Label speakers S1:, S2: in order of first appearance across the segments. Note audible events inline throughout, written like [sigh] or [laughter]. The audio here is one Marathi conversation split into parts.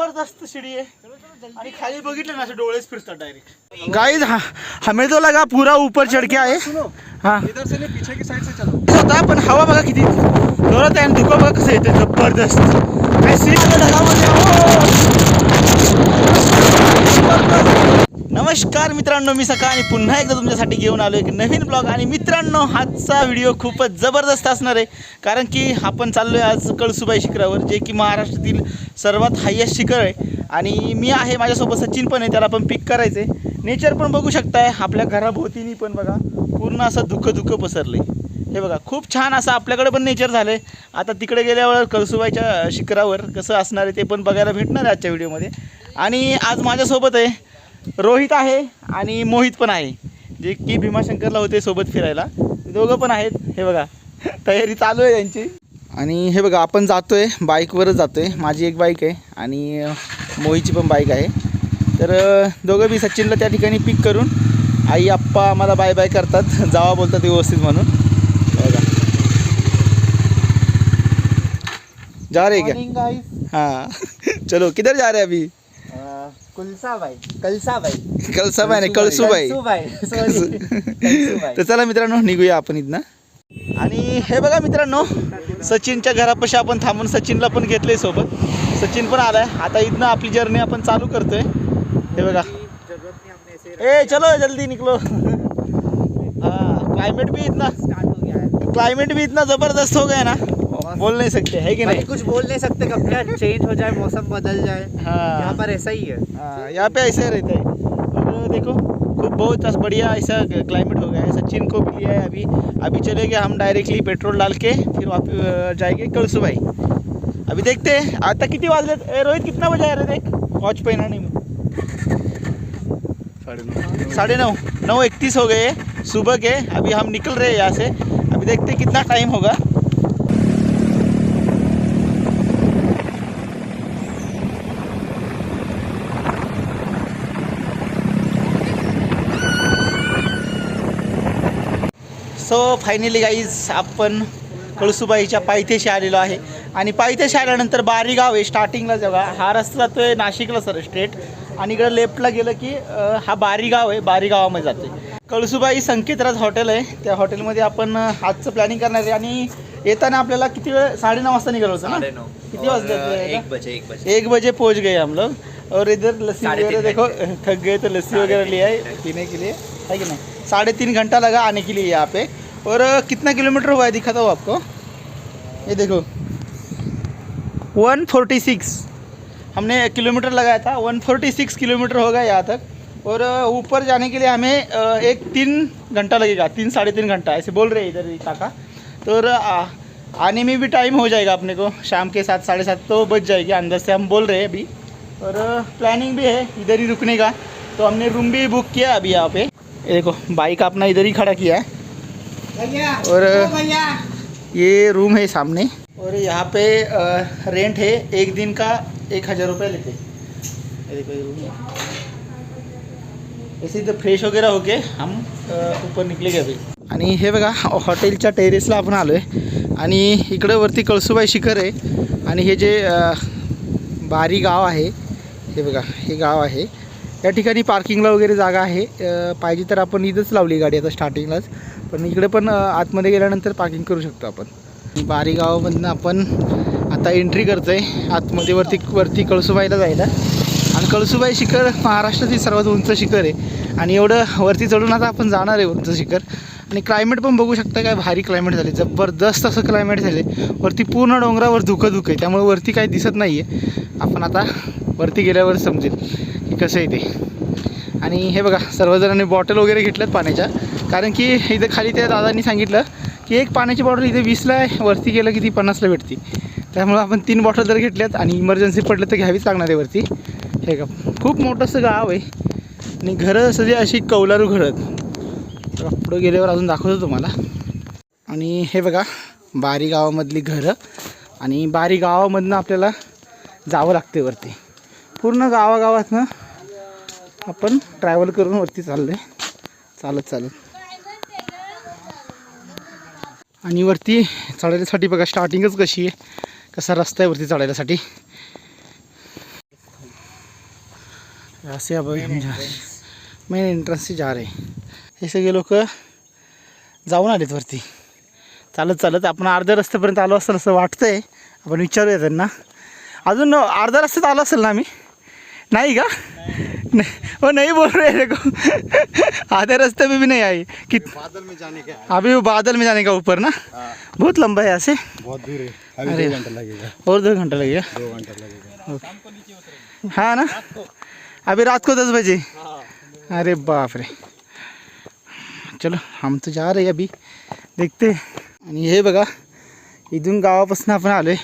S1: ज़बरदस्त शिडी है। आणि खाली बघितलं ना असे डोळेच फिरतात डायरेक्ट गाइस हाँ हमें तो लगा पूरा ऊपर चढ़ के आए। हाँ।
S2: इधर से नहीं पीछे की साइड से चलो।
S1: होता पण हवा बघा किती जोरात आहे आणि धुकं बघा कसं येते ज़बरदस्त। काय सीट ढगामध्ये, ओ! नमस्कार मित्रांनो मी सकाळ आणि पुन्हा एकदा तुमच्यासाठी घेऊन आलो एक नवीन ब्लॉग आणि मित्रांनो आजचा व्हिडिओ खूपच जबरदस्त असणार आहे. कारण की आपण चाललो आहे आज कळसुबाई शिखरावर जे की महाराष्ट्रातील सर्वात हायेस्ट शिखर आहे. आणि मी आहे माझ्यासोबत सचिन पण आहे त्याला पण पिक करायचं आहे नेचर पण बघू शकताय आपल्या घराभोवतीनी पण बघा पूर्ण असं धुकं धुकं पसरलं आहे हे बघा खूप छान असं आपल्याकडे पण नेचर झालं आहे आता तिकडे गेल्यावर कळसुबाईच्या शिखरावर कसं असणार आहे ते पण बघायला भेटणार आहे आजच्या व्हिडिओमध्ये आणि आज माझ्यासोबत आहे रोहित आहे आणि मोहित पण आहे. जे की भीमाशंकरला होते सोबत फिरायला. दोघं पण आहेत. हे बघा [laughs] तयारी चालू आहे त्यांची आणि हे बघा आपण जातोय बाईकवरच जातोय. माझी एक बाईक आहे आणि अं, मोहितची पण बाईक आहे. तर दोघं बी सचिनला त्या ठिकाणी पिक करून आई आप्पा आम्हाला बाय बाय करतात. जावा बोलतात व्यवस्थित म्हणून. बघा. जा क्या
S2: मॉर्निंग गाइस
S1: हाँ. चलो किधर जा रहे हैं अभी?
S2: कुलसा भाई कलसा भाई
S1: कळसाबाई. नाही कळसूबाई तर चला मित्रांनो निघूया आपण इथनं. आणि हे बघा मित्रांनो सचिनच्या घरापाशी आपण थांबून सचिनला पण घेतलंय सोबत. सचिन पण आलाय. आता इथनं आपली जर्नी आपण चालू करतोय. हे बघा. ए चलो जल्दी निकलो हाँ क्लाइमेट भी इतना क्लाइमेट भी इतना ज़बरदस्त हो गया ना. बोल नहीं सकते है कि नहीं?
S2: कुछ बोल नहीं सकते कब क्या चेंज हो जाए मौसम बदल जाए।
S1: हाँ।
S2: यहाँ पर ऐसा ही है।
S1: हाँ, यहाँ पे ऐसे रहता है। और देखो खूब बहुत बढ़िया ऐसा क्लाइमेट हो गया है। सचिन को भी लिया है अभी अभी चले गए हम डायरेक्टली पेट्रोल डाल के फिर वापस जाएँगे कलसुबाई। अभी देखते हैं आता किती वाजले ए रोहित कितना बजे है रे देख? वॉच पहना नहीं मैं। साढ़े नौ। नौ। इकतीस हो गए सुबह के अभी हम निकल रहे हैं यहाँ से। अभी देखते हैं कितना टाइम होगा। सो फायनली गाईज आपण कळसुबाईच्या पायथ्याशी आलेलो आहे. आणि पायथ्याशी आल्यानंतर बारी गाव आहे स्टार्टिंगला जेव्हा हा रस्ता जातो आहे नाशिकला सर स्ट्रेट आणि इकडं लेफ्टला गेलं की हा बारी गाव आहे बारी गावामध्ये जाते कळसुबाई संकेतराज हॉटेल आहे. त्या हॉटेलमध्ये आपण आजचं प्लॅनिंग करणार आहे. आणि येताना आपल्याला किती वेळ? साडेनऊ वाजता निघालो होतं ना? किती वाजले थे?
S3: एक बजे एक बजे.
S1: एक बजे पहुंच गए हम लोग. और इधर लस्सी वगैरह देखो थक गए तो लस्सी वगैरह ले आए। पीने के लिए। है कि नहीं? साढ़े तीन घंटा लगा आने के लिए यहाँ पे। और कितना किलोमीटर हुआ है? दिखाता हूँ आपको। ये देखो। One forty six. हमने किलोमीटर लगाया था। वन फोर्टी सिक्स किलोमीटर होगा यहाँ तक। और ऊपर जाने के लिए हमें एक तीन घंटा लगेगा। तीन साढ़े तीन घंटा ऐसे बोल रहे हैं इधर काका तो आने में भी टाइम हो जाएगा अपने को। शाम के सात साढ़े सात तो बच जाएगी। अंदर से हम बोल रहे हैं अभी। और प्लानिंग भी है इधर ही रुकने का। तो हमने रूम भी बुक किया अभी यहाँ पे। ये देखो बाइक अपना इधर ही खड़ा किया है। और ये रूम है सामने। और यहाँ पे रेंट है एक दिन का एक हज़ार रुपये लेते। देखो ये रूम है। ऐसे इथं फ्रेश वगैरे होके हम ऊपर निकले अभी। आणि हे बघा हॉटेलच्या टेरेसला आपण आलो आहे आणि इकडं वरती कळसुबाई शिखर आहे. आणि हे जे बारी गाव आहे हे बघा हे गाव आहे. या ठिकाणी पार्किंगला वगैरे जागा आहे. पाहिजे तर आपण इथंच लावली गाडी आता स्टार्टिंगलाच पण इकडे पण आतमध्ये गेल्यानंतर पार्किंग करू शकतो आपण. बारी गावामधनं आपण आता एंट्री करतो आहे आतमध्ये वरती वरती कळसुबाईला जायला. आणि कळसुबाई शिखर महाराष्ट्रातील सर्वात उंच शिखर आहे. आणि एवढं वरती चढून आता आपण जाणार आहे उंच शिखर. आणि क्लायमेट पण बघू शकता काय भारी क्लायमेट झाले. जबरदस्त असं क्लायमेट झाले वरती पूर्ण डोंगरावर धुकं धुकं आहे. त्यामुळे वरती काही दिसत नाही आहे आपण आता वरती गेल्यावर समजेल की कसं आहे ते. आणि हे बघा सर्वजणांनी बॉटल वगैरे घेतल्यात पाण्याच्या. कारण की इथं खाली त्या दादांनी सांगितलं की एक पाण्याची बॉटल इथे वीसला आहे वरती गेलं की ती पन्नासला भेटते. त्यामुळं आपण तीन बॉटल जर घेतल्यात आणि इमर्जन्सी पडलं तर घ्यावीच लागणार आहे वरती. हे का खूप मोठंसं गाव आहे. आणि घरं सगळी अशी कौलारू घरं. आहेत पुढं गेल्यावर अजून दाखवतो तुम्हाला. आणि हे बघा बारी गावामधली घरं. आणि बारी गावामधनं आपल्याला जावं लागते वरती. पूर्ण गावागावातनं आपण ट्रॅव्हल करून वरती चाललो आहे चालत चालत. आणि वरती चढायसाठी बघा स्टार्टिंगच कशी आहे. कसा रस्ता आहे वरती चढायसाठी. असे मेन एंट्रन्सची जार आहे हे सगळे लोक जाऊन आलेत वरती. चालत चालत. आपण अर्ध्या रस्त्यापर्यंत आलो असेल असं वाटतंय. आपण विचारूया त्यांना. अजून अर्धा रस्त्यात आलो असेल ना आम्ही? नहीं का? नहीं, वो नहीं बोल रहे देखो। आधे रास्ते में भी नहीं आई। कि
S3: बादल में जाने का
S1: अभी वो बादल में जाने का ऊपर ना? बहुत लंबा है यहाँ से।
S3: बहुत दूर है।
S1: अरे।
S3: दो घंटा लगेगा।
S1: और दो घंटा लगेगा?
S3: दो घंटा लगेगा।
S1: हाँ ना? अभी रात को दस बजे। अरे बाप रे। चलो हम तो जा रहे हैं अभी। देखते हैं. आणि हे बघा इथून गावापासून आपण आलो आहे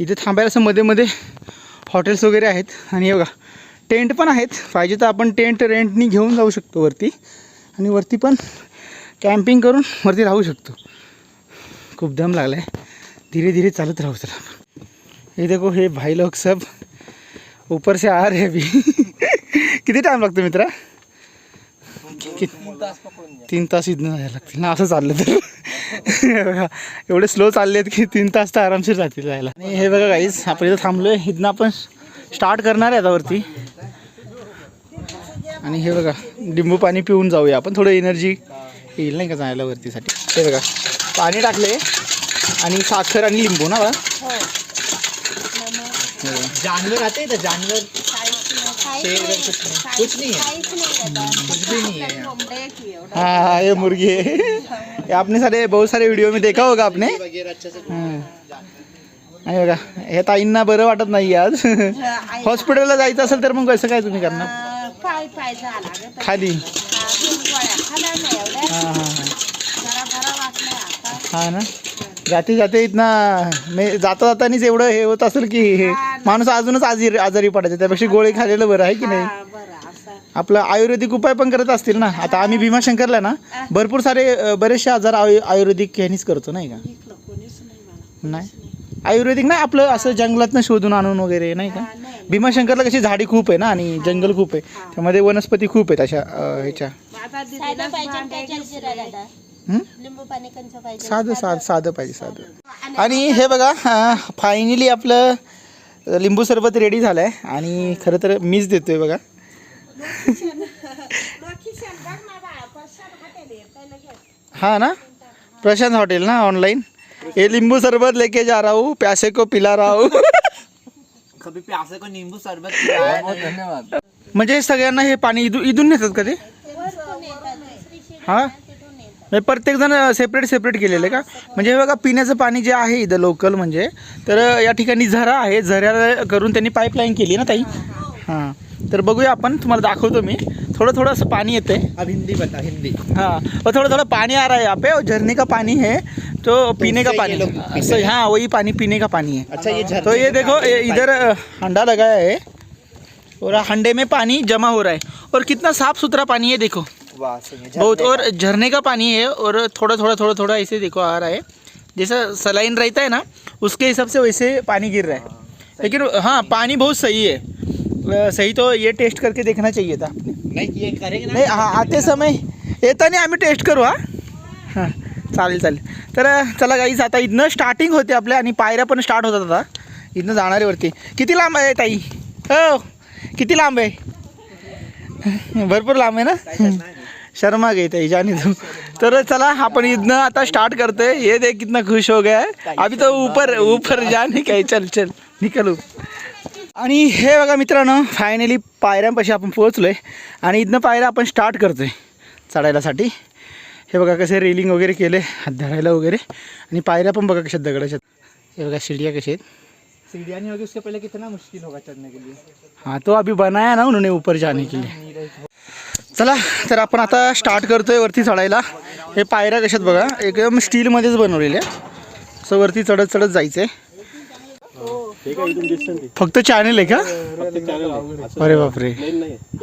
S1: इथे थांबायला असं मध्ये मध्ये हॉटेल्स वगैरे आहेत. आणि हे बघा टेंट पण आहेत. पाहिजे तर आपण टेंट रेंटनी घेऊन जाऊ शकतो वरती. आणि वरती पण कॅम्पिंग करून वरती राहू शकतो. खूप दम लागला आहे धीरे धीरे चालत राहू चला आपण. हे देखो हे भाई लोग सब ऊपर से आ रहे अभी. [laughs] किती टाइम लागतो मित्रा? कि- तीन तास इथनं जायला लागतील ना असं चाललं तर. [laughs] एवढे स्लो चालले आहेत की तीन तास तर आरामशीर जातील जायला. आणि हे बघा काहीच आपण इथं थांबलोय. इथनं आपण स्टार्ट करणार आहे आता वरती. आणि हे बघा लिंबू पाणी पिऊन जाऊया आपण. थोडं एनर्जी येईल नाही का जायला वरतीसाठी. हे बघा पाणी टाकले आणि साखर आणि लिंबू ना बघा. जानवर बघा.
S2: जानवर. हैं जानवर कुछ नहीं है। कुछ भी नहीं है।
S1: हाँ हाँ ये मुर्गी है। ये आपने सारे बहुत सारे व्हिडिओ में देखा होगा आपने। हां. आणि बघा हे ताईंना बरं वाटत नाही आज। [laughs] हॉस्पिटलला जायचं असेल तर मग कसं काय तुम्ही करणार. खाली.
S4: हा, नाही
S1: ना? जाते जाते इथनं मे जाता जातानीच एवढं हे होत असेल की हे माणूस अजूनच आजारी आजारी पडायचं त्यापेक्षा गोळी खाल्लेलं बरं आहे की नाही?
S4: हा, बरं असं.
S1: आपलं आयुर्वेदिक उपाय पण करत असतील ना. आता आम्ही भीमाशंकरला ना भरपूर सारे अ, बरेचसे आजार आयु आयुर्वेदिक ह्यानीच करतो नाही का?
S4: इकडं कोणीच नाही मला
S1: नाही. आयुर्वेदिक नाही आपलं असं जंगलातनं शोधून आणून वगैरे नाही का?
S4: नाही
S1: भीमाशंकरला कशी झाडी खूप आहे ना आणि जंगल खूप आहे. त्यामध्ये वनस्पती खूप आहेत अशा अ, ह्याच्या.
S4: आता दिदीला भांडे घेतले.
S1: हं?
S4: लिंबू पाणी कंच पाहिजे
S1: साधं साधं. साधं पाहिजे साधं. आणि हे बघा फायनली आपलं लिंबू सरबत रेडी झालं आहे आणि खरं तर मीच देतोय बघा. हाँ ना? प्रशांत हॉटेल ना ऑनलाइन ये नींबू शरबत लेके जा रहा हूँ प्यासे को पिला रहा. हूँ
S2: कभी प्यासे को नींबू पिलाया बहुत धन्यवाद.
S1: म्हणजे सगळ्यांना हे पाणी इथून इथून नेतात का ते हां? म्हणजे प्रत्येक जण सेपरेट सेपरेट केलेलं आहे का? म्हणजे हे बघा पिण्याचं पाणी जे आहे इथं लोकल म्हणजे तर या ठिकाणी झरा आहे. झऱ्याला करून त्यांनी पाईपलाईन केली ना ताई? हां. तर बघूया आपण तुम्हाला दाखवतो मी. थोडं थोडं असं पाणी येतं आहे
S2: अब हिंदी बता हिंदी.
S1: हाँ. और थोड़ा थोड़ा पानी आ रहा है यहाँ पे. और झरने का पानी है तो पीने का
S2: उससे
S1: पानी हाँ. वही पानी पीने का पानी है.
S2: अच्छा ये
S1: तो ये देखो इधर हंडा लगाया है और हंडे में पानी जमा हो रहा है। और कितना साफ सुथरा पानी है देखो। बहुत
S2: झरने
S1: और झरने का पानी है और थोड़ा थोड़ा थोड़ा थोड़ा ऐसे देखो आ रहा है। जैसा सलाइन रहता है ना उसके हिसाब से वैसे पानी गिर रहा है। लेकिन हाँ पानी बहुत सही है। सही तो ये टेस्ट करके देखना चाहिए था।
S2: नहीं ये करेंगे ना।
S1: नाही हा आते समय येताना आम्ही टेस्ट करू हा। हां चालेल चालेल। तर चला गाईज आता इथनं स्टार्टिंग होते आपल्या आणि पायऱ्या पण स्टार्ट होतात आता. इथनं जाणारे वरती. किती लांब आहे ताई? हो किती लांब आहे? भरपूर लांब आहे ना? शर्मा गई ताई जाने तू तर चला आपण इथनं आता स्टार्ट करतोय. ये देख कितना खुश हो गया है. अभी तो ऊपर ऊपर जाने काय चल चल निकलू. आणि हे बघा मित्रांनो फायनली पायऱ्यांपाशी आपण पोहोचलो आहे आणि इथनं पायऱ्या आपण स्टार्ट करतो आहे चढायलासाठी. हे बघा कसे रेलिंग वगैरे केले हात धरायला वगैरे. आणि पायऱ्या पण बघा कशा दगडाच्या हे बघा शिडिया कशा आहेत.
S2: सीढ़ियाँ नहीं होगी उससे पहले कितना मुश्किल होगा चढ़ने के लिए?
S1: हाँ तो अभी बनाया ना उन्होंने ऊपर जाने के लिए. चला तर आपण आता स्टार्ट करतोय वरती चढायला. हे पायऱ्या कशात बघा एकदम स्टीलमध्येच बनवलेल्या असं वरती चढत चढत जायचं आहे फक्त चॅनल आहे का? अरे बापरे.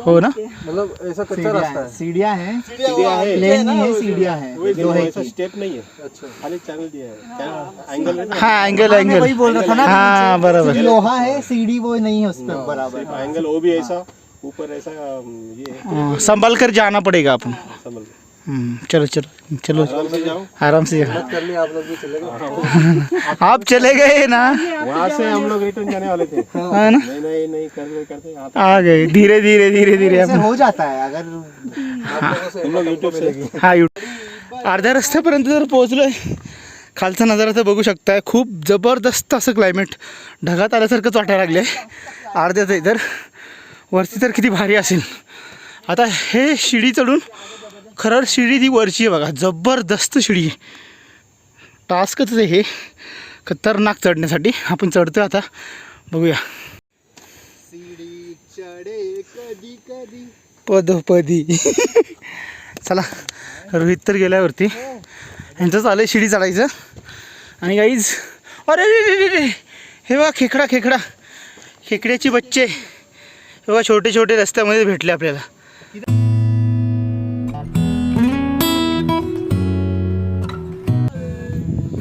S1: हो ना?
S3: मतलब ऐसा कच्चा रास्ता है.
S2: सीढ़ियाँ हैं
S3: सीढ़ियाँ है
S2: प्लेन नहीं है सीढ़ियाँ हैं
S3: वही देखो ऐसा स्टेप नहीं है. एंगल
S2: बोल रहा था ना
S1: हा बरोबर.
S2: लोहा है सीढ़ी वो नहीं है उस पर बराबर
S3: एंगल वो भी ऐसा। ऊपर ऐसा ये
S1: संभाल कर जाना पड़ेगा अपन।
S3: संभल
S1: हम्म, चलो चलो चलो।
S3: आराम से जाओ।
S1: आराम से जाओ।
S3: कर लिया आप लोग भी चले गए। [laughs]
S1: आप चले गए ना?
S3: वहाँ से हम लोग रिटर्न जाने वाले थे।
S1: है ना?
S3: नहीं नहीं नहीं करते करते
S1: आ गए। धीरे धीरे धीरे धीरे
S2: हो जाता है अगर
S3: हम लोग यूट्यूब से
S1: हा यू अर्ध्या रस्त्यापर्यंत जर पोहोचलोय खालचा नजारा तर बघू शकताय खूप जबरदस्त असं क्लायमेट ढगात आल्यासारखंच वाटायला लागले अर्ध्यात आहे तर वरती तर किती भारी असेल. आता हे शिडी चढून खरं शिडी ती वरची आहे बघा जबरदस्त शिडी आहे. टास्कच आहे हे खतरनाक चढण्यासाठी. आपण चढतोय आता बघूया. पदपदी. चला रोहित तर गेल्यावरती यांचं चालू आहे शिडी चढायचं. आणि गाईज अरे रे रे रे हे बा खेकडा खेकडा. खेकड्याची बच्चे. हे बघा छोटे छोटे रस्त्यामध्ये भेटले आपल्याला.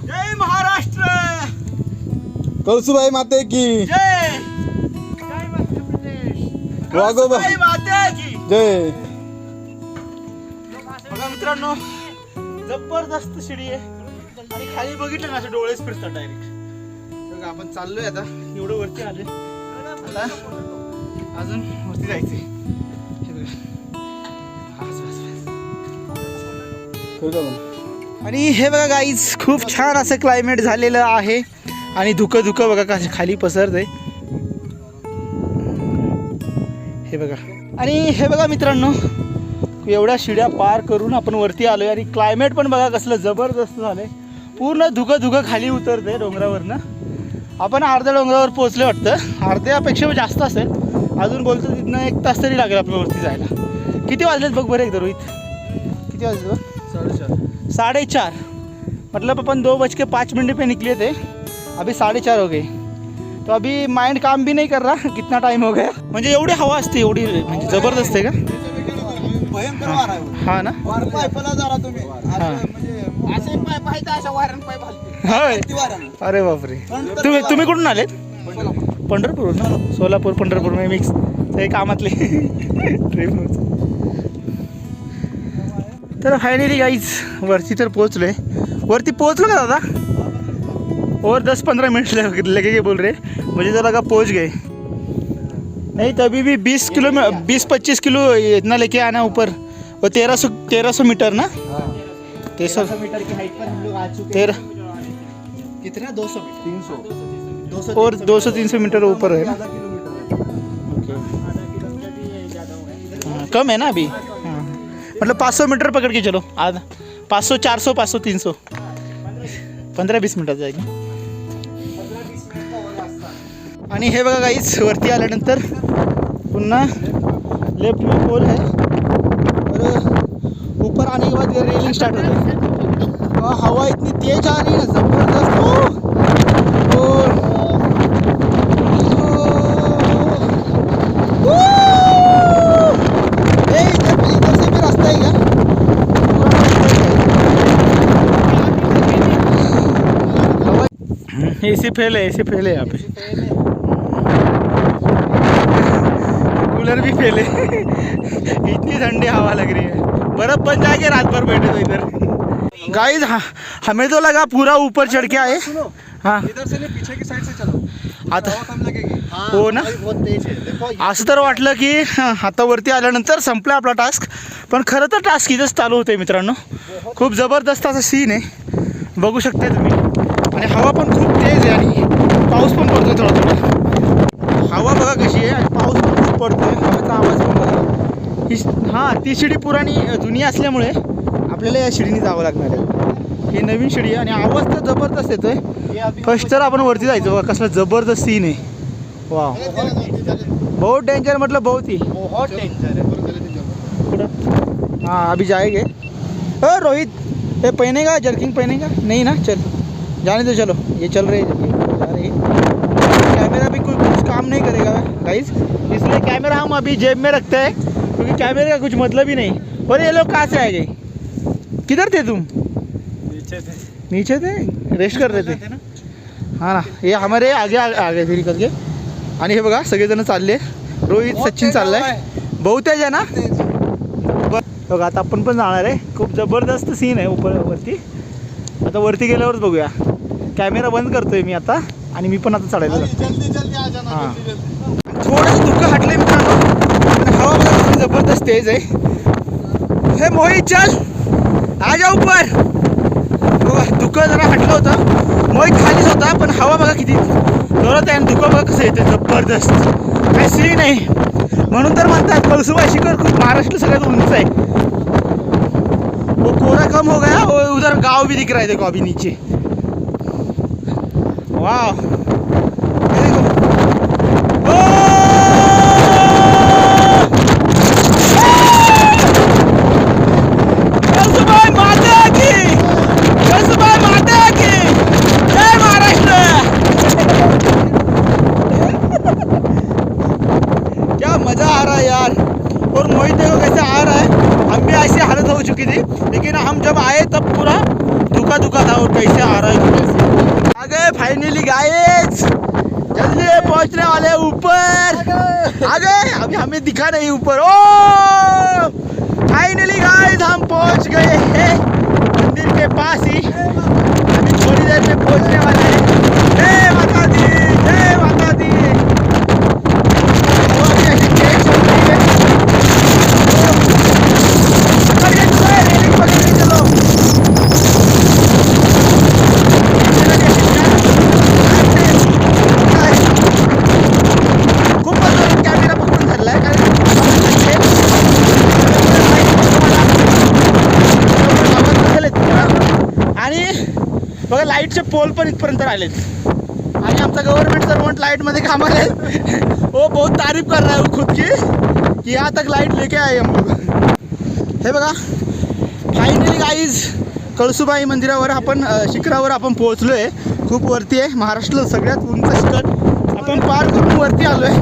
S1: जय महाराष्ट्र!
S5: कळसुबाई माते की।
S1: जय! जय बघा मित्रांनो जबरदस्त शिडी आहे. आणि खाली बघितलं ना असं डोळेच फिरतात डायरेक्ट बघा आपण चाललोय आता. एवढं वरती आले आता अजून वरती बस. आणि हे बघा गाईज खूप छान असं क्लायमेट झालेलं आहे. आणि धुकं धुकं बघा कसं खाली पसरतंय. हे बघा. आणि हे बघा मित्रांनो एवढ्या शिड्या पार करून आपण वरती आलोय. आणि क्लायमेट पण बघा कसलं जबरदस्त झालंय. पूर्ण धुकं धुकं खाली उतरते डोंगरावरनं. आपण अर्ध्या डोंगरावर पोहोचले वाटतं. अर्ध्यापेक्षा जास्त असेल. अजून बोलतो तिथनं एक तास तरी लागेल आपल्या वरती जायला. किती वाजलेत बघ बरं एकदा रोहित? किती वाजले बघ? साढ़े चार मतलब अपन दो बज के पाँच मिनट पे निकले थे. अभी साढ़े चार हो गए. तो अभी माइंड काम भी नहीं कर रहा. कितना टाइम हो गया? म्हणजे एवढी हवा असते एवढी म्हणजे जबरदस्त आहे का?
S5: भयंकर वारा आहे.
S1: हा ना?
S5: वार पायपला जरा तुम्ही. म्हणजे
S1: अरे बापरे. तुम्ही तुम्ही कुठून आलेत? पंढरपूर ना? सोलापूर पंढरपूर मी मिक्स ते कामातले. ट्रेन तर फायनली गाईज वरती तर पोहोचलोय. वरती पोहोचलो का दादा? और दस पंद्रह मिनट लग- लगेंगे बोल रहे मुझे तो लगा पहुंच गए. नहीं तभी भी बीस किलो में बीस पच्चीस किलो इतना लेके आना ऊपर. वो तेरह सौ तेरह सौ मीटर ना? तेरह सौ
S2: मीटर की हाइट पर हम लोग आ चुके
S1: तेरह
S2: कितना? दो सौ मीटर। तीन सौ। दो सौ
S1: और 200 300 मीटर ऊपर है। ना कम है ना अभी? हाँ। मतलब 500 मीटर पकड़ के चलो आधा। 500 400 500 300 पंधरा वीस मिनिटात जाईल आणि हे बघा गाईच वरती आल्यानंतर पुन्हा लेफ्ट में पोल है। और ऊपर आने के बाद रेलिंग स्टार्ट होती है। और हवा इतनी तेज आ रही है ना जबरदस्त ओ, और ए, इधर इधर से भी रास्ता है क्या एसी फेल है एसी फेल है यहाँ पे कूलर भी फेल है इतनी ठंडी हवा लग रही है. बर्फ बन जाएगी रात भर बैठे तो इधर. गाइस हाँ हमें तो लगा पूरा ऊपर चढ़ के आए. हाँ.
S5: इधर से नहीं पीछे की साइड से चलो.
S1: आता हो ना?
S2: बहुत तेज है. देखो
S1: असं तर वाटलं की हां, आता वरती आल्यानंतर संपला आपला टास्क पण खरं तर टास्क इथंच चालू होते मित्रांनो. खूप जबरदस्त असा सीन आहे. बघू शकते तुम्ही. आणि हवा पण खूप तेज आहे आणि पाऊस पण पडतोय थोडा थोडा हवा बघा कशी आहे आणि पाऊस पण खूप पडतोय हवेचा आवाज पण बघा ही हां ती शिडी पुराणी अ, जुनी असल्यामुळे आपल्याला या शिडीने जावं लागणार आहे. ही नवीन शिडी आहे आणि आवाज तर जबरदस्त येतोय. फर्स्ट तर आपण वरती जायचं बघा कसला जबरदस्त सीन आहे. वा बहुत डेंजर मतलब बहुत ही.
S2: बहुत डेंजर है
S1: हाँ अभी जाएंगे ओ रोहित ये पहनेगा जर्किंग पहनेगा नहीं ना? चल. जाने दो चलो. ये चल हैं रहे हैं कैमरा भी कुछ कुछ काम नहीं करेगा गाइस इसलिए कैमरा हम अभी जेब में रखते हैं क्योंकि कैमरे का कुछ मतलब ही नहीं। और ये लोग कहाँ से आ गए? किधर थे तुम?
S3: नीचे थे।
S1: नीचे थे? रेस्ट कर रहे थे? हाँ ना हे हमारे आगे आ गए फिर करके। आणि हे बघा सगळेजण चालले. रोहित सचिन चाललाय. बहुतेज आहे. ना? बघा आता आपण पण जाणार आहे. खूप जबरदस्त सीन आहे उपर वरती. आता वरती गेल्यावरच बघूया. कॅमेरा बंद करतोय मी आता. आणि मी पण आता चढायला जातो
S5: जल्दी जल्दी आ जाना
S1: हाँ. थोडंसं धुकं हटलंय मित्रांनो. पण हवा बघा किती जबरदस्त तेज आहे. हे मोहित चल. आ जा ऊपर बघा धुकं जरा हटलं होतं. मोहित खालीच होता पण हवा बघा किती जोरात आहे आणि धुकं बघा कसं येते जबरदस्त. काय सीन आहे म्हणून तर म्हणतात कळसुबाई शिखर खूप महाराष्ट्र सगळ्यात उंच आहे. वो कोरा कम हो गया. वो उधर गांव भी दिख रहा है देखो अभी नीचे. वाह ये देखो कसुबाई माता की कसुबाई माता की जय महाराष्ट्र क्या मजा आ रहा है यार और मोहित देखो कैसे आ रहा है हम भी ऐसी हालत हो चुकी थी लेकिन हम जब आए तब पूरा दुखा दुखा था और कैसे आ रहा है कैसे आ गए फाइनली गाइस जल्दी पहुंचने वाले हैं ऊपर आ गए अभी हमें दिखा नहीं ऊपर। ओ फाइनली गाइस हम पहुंच गए हैं। मंदिर के पास ही। अभी थोड़ी देर में पहुंचने वाले हैं जय माता दी जय माता दी और अभी ऐसी ट्रेन चल रही है पकड़ के चलो, रेलिंग पकड़ के चलो खूप बरोबर कॅमेरा पकडून धरलाय कारण आणि बघा लाईटचे पोल पण इथपर्यंत राहिलेत. आणि आमचा गव्हर्नमेंट सर्वंट लाईटमध्ये कामाला आहे हो बहुत तारीफ कर रहा है खुद की. कि यहाँ तक लाइट लेके आहे हम लोग. हे बघा फायनली गाईज कळसुबाई मंदिरावर आपण शिखरावर आपण पोहोचलो आहे खूप वरती आहे. महाराष्ट्रात सगळ्यात उंच शिखर. आपण पार करून वरती आलो आहे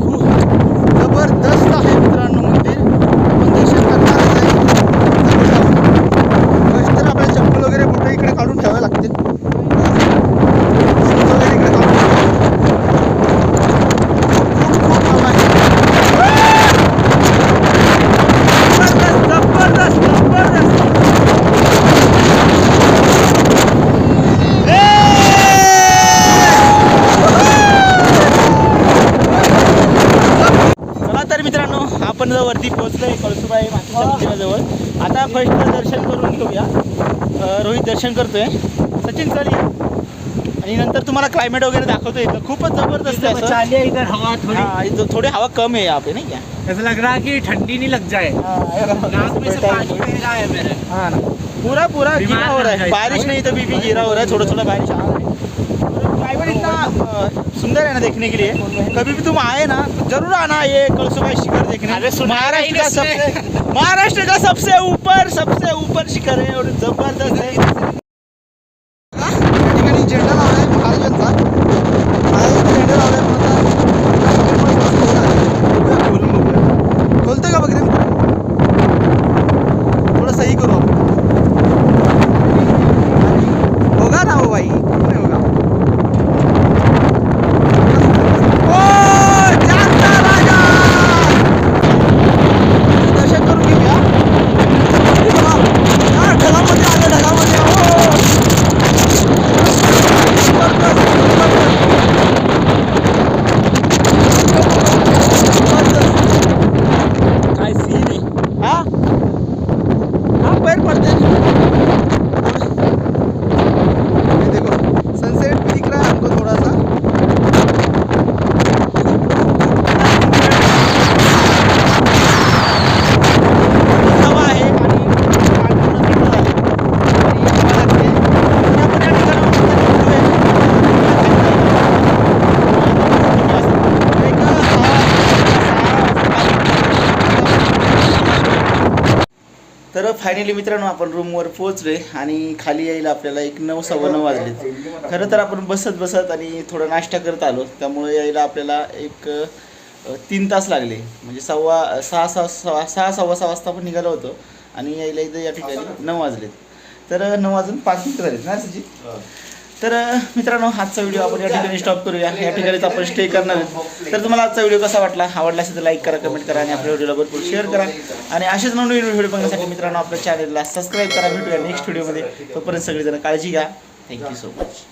S1: खूप जबरदस्त आहे मित्रांनो मंदिर आपण दर्शन करणारच आहे जवळ जाऊन. first तर आपल्याला चप्पल वगैरे कुठे इकडे काढून ठेवावे लागतील शूज वगैरे इकडे काढून खूप खूप हवा आहे. जबरदस्त जबरदस्त जबरदस्त चला तर मित्रांनो वरती पोहोचलोय कळसुबाई मातेच्या मंदिराजवळ आता फर्स्ट दर्शन करून घेऊया. रोहित दर्शन करतोय. सचिन चल ये. आणि नंतर तुम्हाला क्लायमेट वगैरे दाखवतो इथं. खूपच जबरदस्त आहे
S2: इधर हवा थोड़ी.
S1: हाँ थोड़ी हवा कम है यहाँ पे नहीं क्या
S2: ऐसा लग रहा है कि ठंडी नहीं लग जाए. है
S1: हाँ ना. पूरा पूरा गिरा हो रहा है.
S2: हो।
S1: बारिश नहीं तो भी भी गिरा हो रहा है. थोड़ा थोड़ा बारिश आ रहा है. क्लाइमेट इतना सुंदर है ना देखने के लिए। कभी भी तुम आए ना तो जरूर आना ये कलसुबाई शिखर देखने। महाराष्ट्र का सबसे महाराष्ट्र का सबसे ऊपर सबसे ऊपर शिखर है और जबरदस्त है या ठिकाणी झेंडा लावलाय महाराजांचा महाराजांचा झेंडा लावलाय पण आता खोलून बघूया. खोलतोय का बघ रे थोडं सही करू आपण होगा ना हो भाई क्यों नहीं होगा ओ जागता राजा दर्शन करून घेऊया हा, ढगामध्ये आलं ढगामध्ये हो काय सीन आहे हा हा पैर पडते ये देखो सनसेट भी दिख रहा है हमको थोड़ा सा हवा आहे आणि पाणी पूर्ण थंड झालं. आणि हवा लागते. आणि आपण या ठिकाणावर निघतोय. एक तर फायनली मित्रांनो आपण रूमवर पोहोचलोय आणि खाली यायला आपल्याला एक नऊ सव्वा नऊ वाजले खरं तर आपण बसत बसत आणि थोडा नाश्ता करत आलो. त्यामुळे यायला आपल्याला एक तीन तास लागले. म्हणजे सव्वा सहा सहा सहा सहा सव्वा सहा वाजता आपण निघालो होतो. आणि यायला इथं या ठिकाणी नऊ वाजलेत. तर नऊ वाजून पाच मिनिटं झालेत ना सजी तर मित्रांनो आजचा व्हिडिओ आपण या ठिकाणी स्टॉप करूया. या ठिकाणीच आपण स्टे करणार आहोत. तर तुम्हाला आजचा व्हिडिओ कसा वाटला? आवडला असेल तर लाईक करा कमेंट करा आणि आपल्या व्हिडिओला भरपूर शेअर करा. आणि असेच नवीन व्हिडिओ बघण्यासाठी मित्रांनो आपल्या चॅनलला सबस्क्राईब करा. भेटूया नेक्स्ट व्हिडिओमध्ये तोपर्यंत सगळेजण काळजी घ्या. Thank you so much